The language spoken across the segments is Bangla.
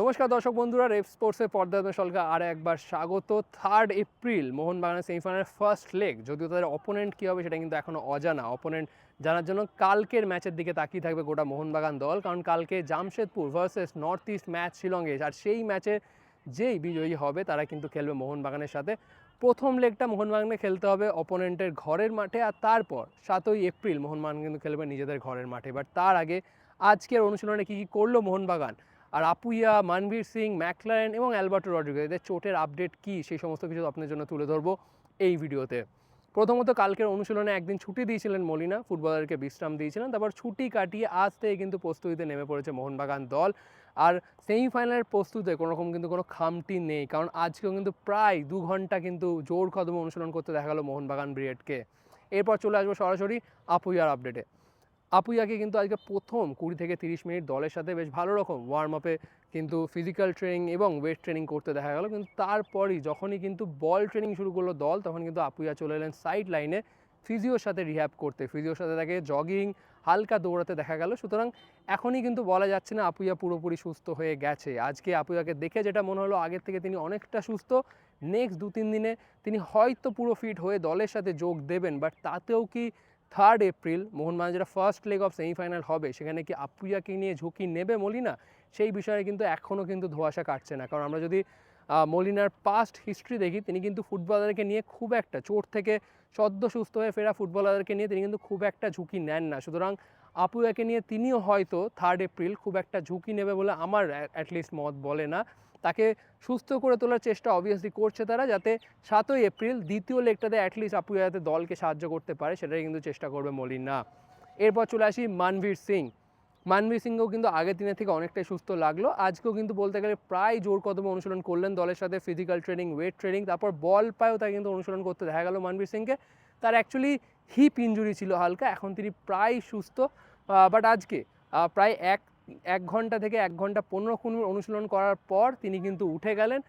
নমস্কার দর্শক বন্ধুরা, রেফ স্পোর্টসের পর্দায় সলকা আর একবার স্বাগত। থার্ড এপ্রিল মোহনবাগানের সেমিফাইনালের ফার্স্ট লেগ যদিও তাদের অপোনেন্ট কী হবে সেটা কিন্তু এখনও অজানা। অপোনেন্ট জানার জন্য কালকের ম্যাচের দিকে তাকিয়ে থাকবে গোটা মোহনবাগান দল। কারণ কালকে Jamshedpur versus North East match শিলংয়ে আর সেই ম্যাচে যেই বিজয়ী হবে, তারা কিন্তু খেলবে মোহনবাগানের সাথে। প্রথম লেগটা মোহনবাগানে খেলতে হবে অপোনেন্টের ঘরের মাঠে, আর তারপর সাতই এপ্রিল মোহনবাগান কিন্তু খেলবে নিজেদের ঘরের মাঠে। বাট তার আগে আজকের অনুশীলনে কী কী করল মোহনবাগান? আর আপুইয়া, মানবীর সিং, ম্যাকলারেন এবং অ্যালবার্টো রড্রিগেজ, এদের চোটের আপডেট কী? সেই সমস্ত কিছু আপনার জন্য তুলে ধরবো এই ভিডিওতে। প্রথমত কালকের অনুশীলনে একদিন ছুটি দিয়েছিলেন মলিনা, ফুটবলারকে বিশ্রাম দিয়েছিলেন, তারপর ছুটি কাটিয়ে আজ থেকে কিন্তু প্রস্তুতিতে নেমে পড়েছে মোহনবাগান দল। আর সেমিফাইনালের প্রস্তুতে কোনোরকম কিন্তু কোনো খামটি নেই, কারণ আজকেও কিন্তু প্রায় দু ঘণ্টা কিন্তু জোর কদমে অনুশীলন করতে দেখা গেলো মোহনবাগান ব্রিগেডকে। এরপর চলে আসব সরাসরি আপুইয়ার আপডেটে। আপুইয়াকে কিন্তু আজকে প্রথম কুড়ি থেকে তিরিশ মিনিট দলের সাথে বেশ ভালো রকম ওয়ার্ম আপে কিন্তু ফিজিক্যাল ট্রেনিং এবং ওয়েট ট্রেনিং করতে দেখা গেল। কিন্তু তারপরই যখনই কিন্তু বল ট্রেনিং শুরু করল দল, তখন কিন্তু আপুইয়া চলে এলেন সাইড লাইনে ফিজিওর সাথে রিহ্যাব করতে। ফিজিওর সাথে তাকে জগিং হালকা দৌড়াতে দেখা গেল। সুতরাং এখনই কিন্তু বলা যাচ্ছে না আপুইয়া পুরোপুরি সুস্থ হয়ে গেছে। আজকে আপুইয়াকে দেখে যেটা মনে হলো আগের থেকে তিনি অনেকটা সুস্থ নেক্সট দু তিন দিনে তিনি হয়তো পুরো ফিট হয়ে দলের সাথে যোগ দেবেন বাট তাতেও কি থার্ড এপ্রিল মোহনবাগান যেটা ফার্স্ট লেগ অফ সেমিফাইনাল হবে, সেখানে কি আপুইয়াকে নিয়ে ঝুঁকি নেবে মলিনা? সেই বিষয়ে কিন্তু এখনও কিন্তু ধোঁয়াশা কাটছে না। কারণ আমরা যদি মলিনার পাস্ট হিস্ট্রি দেখি, তিনি কিন্তু ফুটবলারকে নিয়ে খুব একটা চোট থেকে সদ্য সুস্থ হয়ে ফেরা ফুটবলারকে নিয়ে তিনি কিন্তু খুব একটা ঝুঁকি নেন না। সুতরাং আপুয়াকে নিয়ে তিনিও হয়তো থার্ড এপ্রিল খুব একটা ঝুঁকি নেবে বলে আমার অ্যাটলিস্ট মত বলে না। তাকে সুস্থ করে তোলার চেষ্টা অবভিয়াসলি করছে তারা যাতে সাতই এপ্রিল দ্বিতীয় লেগটাতে অ্যাটলিস্ট আপুয়া যাতে দলকে সাহায্য করতে পারে, সেটাই কিন্তু চেষ্টা করবে মলিনা। এরপর চলে আসি মানভীর সিং। মানভীর সিংও কিন্তু আগের দিনের থেকে অনেকটাই সুস্থ লাগল। আজকেও কিন্তু বলতে গেলে প্রায় জোর কদমে অনুশীলন করলেন দলের সাথে ফিজিক্যাল ট্রেনিং ওয়েট ট্রেনিং তারপর বল পায়েও তাকে কিন্তু অনুশীলন করতে দেখা গেল মানভীর সিংকে। তার অ্যাকচুয়ালি হিপ ইঞ্জুরি ছিল হালকা, এখন তিনি প্রায় সুস্থ। বাট আজকে প্রায় এক এক ঘণ্টা থেকে এক ঘণ্টা পনেরো কুড়ি অনুশীলন করার পর তিনি কিন্তু উঠে গেলেন।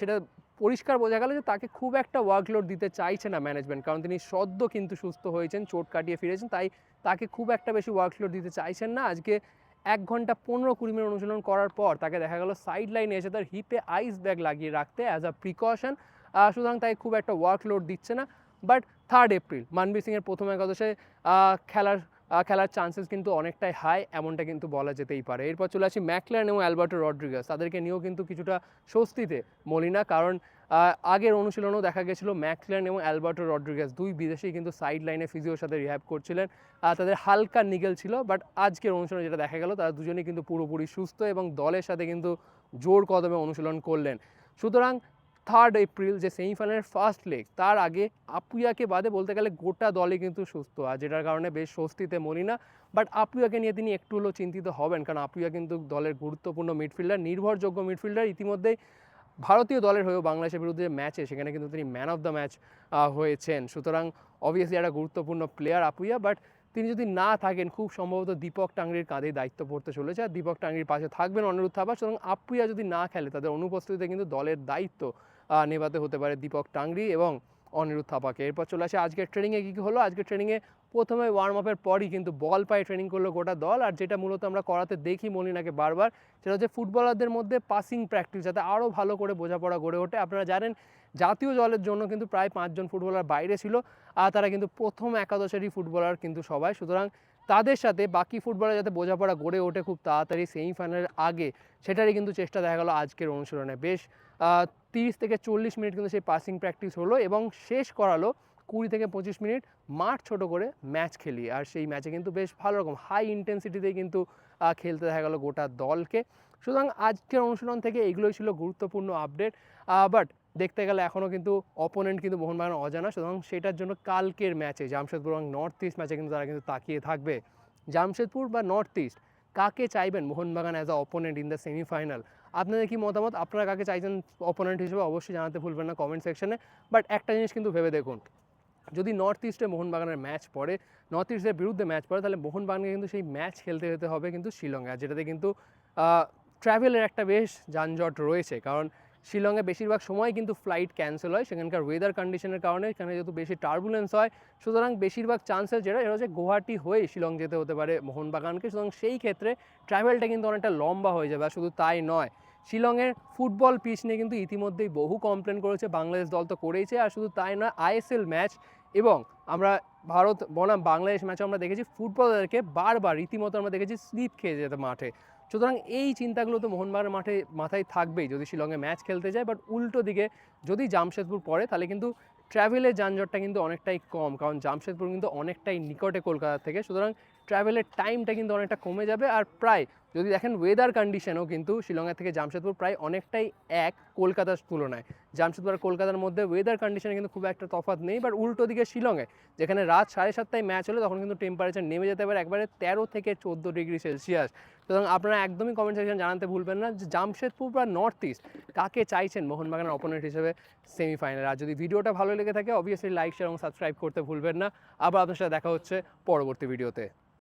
সেটা পরিষ্কার বোঝা গেল যে তাকে খুব একটা ওয়ার্কলোড দিতে চাইছে না ম্যানেজমেন্ট কারণ তিনি সদ্য কিন্তু সুস্থ হয়েছেন, চোট কাটিয়ে ফিরেছেন, তাই তাকে খুব একটা বেশি ওয়ার্কলোড দিতে চাইছেন না। আজকে এক ঘণ্টা পনেরো কুড়ি মিনিট অনুশীলন করার পর তাকে দেখা গেল সাইড লাইনে এসে তার হিপে আইস ব্যাগ লাগিয়ে রাখতে অ্যাজ আ প্রিকশন সুতরাং তাই খুব একটা ওয়ার্কলোড দিচ্ছে না। বাট থার্ড এপ্রিল মানবীর সিংয়ের প্রথম একাদশে খেলার খেলার চান্সেস কিন্তু অনেকটাই হাই এমনটা কিন্তু বলা যেতেই পারে। এরপর চলে আসি ম্যাকলান এবং অ্যালবার্টো রড্রিগাস তাদেরকে নিয়েও কিন্তু কিছুটা স্বস্তিতে মলিনা, কারণ আগের অনুশীলনেও দেখা গেছিল ম্যাকলান এবং অ্যালবার্টো রড্রিগাস দুই বিদেশি কিন্তু সাইড লাইনে ফিজিওর সাথে রিহ্যাব করছিলেন। তাদের হালকা নিগেল ছিল বাট আজকের অনুশীলনে যেটা দেখা গেল, তারা দুজনেই কিন্তু পুরোপুরি সুস্থ এবং দলের সাথে কিন্তু জোর কদমে অনুশীলন করলেন। সুতরাং থার্ড এপ্রিল যে সেমিফাইনালের ফার্স্ট লেগ তার আগে আপুয়াকে বাদে বলতে গেলে গোটা দলে কিন্তু সুস্থ। আর যেটার কারণে বেশ স্বস্তিতে মলিনা বাট আপুয়াকে নিয়ে তিনি একটু হলেও চিন্তিত হবেন, কারণ আপুয়া কিন্তু দলের গুরুত্বপূর্ণ মিডফিল্ডার নির্ভরযোগ্য মিডফিল্ডার ইতিমধ্যেই ভারতীয় দলের হয়েও বাংলাদেশের বিরুদ্ধে ম্যাচে সেখানে কিন্তু তিনি ম্যান অফ দ্য ম্যাচ হয়েছেন। সুতরাং অবভিয়াসলি একটা গুরুত্বপূর্ণ প্লেয়ার আপুয়া বাট তিনি যদি না থাকেন, খুব সম্ভবত দীপক টাংরির কাঁধেই দায়িত্ব পড়তে চলেছে। আর দীপক টাংরির পাশে থাকবেন অনিরুদ্ধ থাপা সুতরাং আপুয়া যদি না খেলে, তাদের অনুপস্থিতিতে কিন্তু দলের দায়িত্ব নেভাতে হতে পারে দীপক টাংরি এবং অনিরুদ্ধ থাপাকে। এরপর চলে আসে আজকের ট্রেনিংয়ে কী কী হলো? আজকের ট্রেনিংয়ে প্রথমে ওয়ার্ম আপের পরই কিন্তু বল পায়ে ট্রেনিং করল গোটা দল আর যেটা মূলত আমরা করাতে দেখি মলিনাকে বারবার, সেটা হচ্ছে ফুটবলারদের মধ্যে পাসিং প্র্যাকটিস যাতে আরও ভালো করে বোঝাপড়া গড়ে ওঠে। আপনারা জানেন জাতীয় দলের জন্য কিন্তু প্রায় পাঁচজন ফুটবলার বাইরে ছিল, আর তারা কিন্তু প্রথম একাদশেরই ফুটবলার কিন্তু সবাই। সুতরাং তাদের সাথে বাকি ফুটবলার যাতে বোঝাপড়া গড়ে ওঠে খুব তাড়াতাড়ি সেমিফাইনালের আগে, সেটারই কিন্তু চেষ্টা দেখা গেলো আজকের অনুশীলনে। বেশ তিরিশ থেকে চল্লিশ মিনিট কিন্তু সেই পাসিং প্র্যাকটিস হলো এবং শেষ করালো কুড়ি থেকে পঁচিশ মিনিট মাঠ ছোট করে ম্যাচ খেলি আর সেই ম্যাচে কিন্তু বেশ ভালো রকম হাই ইন্টেন্সিটিতেই কিন্তু খেলতে দেখা গেলো গোটা দলকে। সুতরাং আজকের অনুশীলন থেকে এগুলোই ছিল গুরুত্বপূর্ণ আপডেট বাট দেখতে গেলে এখনও কিন্তু অপোনেন্ট কিন্তু মোহনবাগান অজানা। সুতরাং সেটার জন্য কালকের ম্যাচে জামশেদপুর এবং নর্থ ইস্ট ম্যাচে কিন্তু তারা কিন্তু তাকিয়ে থাকবে। জামশেদপুর বা নর্থ ইস্ট কাকে চাইবেন Mohun Bagan as a opponent in the semifinal আপনাদের কি মতামত? আপনারা কাকে চাইছেন অপোনেন্ট হিসেবে? অবশ্যই জানাতে ভুলবেন না কমেন্ট সেকশনে বাট একটা জিনিস কিন্তু ভেবে দেখুন, যদি নর্থ ইস্টে মোহনবাগানের ম্যাচ পড়ে নর্থ ইস্টের বিরুদ্ধে ম্যাচ পড়ে, তাহলে মোহনবাগানকে কিন্তু সেই ম্যাচ খেলতে যেতে হবে কিন্তু শিলংয়ে যেটাতে কিন্তু ট্রাভেলের একটা বেশ যানজট রয়েছে। কারণ শিলংয়ে বেশিরভাগ সময় কিন্তু ফ্লাইট ক্যান্সেল হয়। সেখানকার ওয়েদার কন্ডিশনের কারণে এখানে যেহেতু বেশি টার্বুলেন্স হয়, সুতরাং বেশিরভাগ চান্সেস যেটা এটা হচ্ছে গুয়াহাটি হয়ে শিলং যেতে হতে পারে মোহনবাগানকে। সুতরাং সেই ক্ষেত্রে ট্রাভেলটা কিন্তু অনেকটা লম্বা হয়ে যাবে, আর শুধু তাই নয়, শিলংয়ের ফুটবল পিচ নিয়ে কিন্তু ইতিমধ্যেই বহু কমপ্লেন করেছে, বাংলাদেশ দল তো করেইছে, আর শুধু তাই নয় আইএসএল ম্যাচ এবং আমরা ভারত বনাম বাংলাদেশ ম্যাচে আমরা দেখেছি ফুটবলারকে বারবার রীতিমতো আমরা দেখেছি স্লিপ খেয়ে যেতে মাঠে। সুতরাং এই চিন্তাগুলো তো মোহনবাগানের মাঠে, মাথায় থাকবেই যদি শিলংয়ে ম্যাচ খেলতে যায়। বাট উল্টো দিকে যদি জামশেদপুর পড়ে, তাহলে কিন্তু ট্র্যাভেলের যানজটটা কিন্তু অনেকটাই কম। কারণ জামশেদপুর কিন্তু অনেকটাই নিকটে কলকাতা থেকে। সুতরাং ট্র্যাভেলের টাইমটা কিন্তু অনেকটা কমে যাবে। আর প্রায় যদি দেখেন ওয়েদার কন্ডিশনও কিন্তু শিলংয়ের থেকে জামশেদপুর প্রায় অনেকটাই এক কলকাতার তুলনায়। জামশেদপুর আর কলকাতার মধ্যে ওয়েদার কন্ডিশনে কিন্তু খুব একটা তফাৎ নেই বাট উল্টো দিকে শিলংয়ে, যেখানে রাত সাড়ে সাতটায় ম্যাচ হলে, তখন কিন্তু টেম্পারেচার নেমে যেতে পারে একবারে তেরো থেকে চোদ্দ ডিগ্রি সেলসিয়াস সুতরাং আপনারা একদমই কমেন্ট সেকশন জানাতে ভুলবেন না যে জামশেদপুর বা নর্থ ইস্ট কাকে চাইছেন মোহনবাগানের অপোনেন্ট হিসেবে সেমিফাইনাল আর যদি ভিডিওটা ভালো লেগে থাকে অবভিয়াসলি লাইক শেয়ার এবং সাবস্ক্রাইব করতে ভুলবেন না। আবার আপনার সাথে দেখা হচ্ছে পরবর্তী ভিডিওতে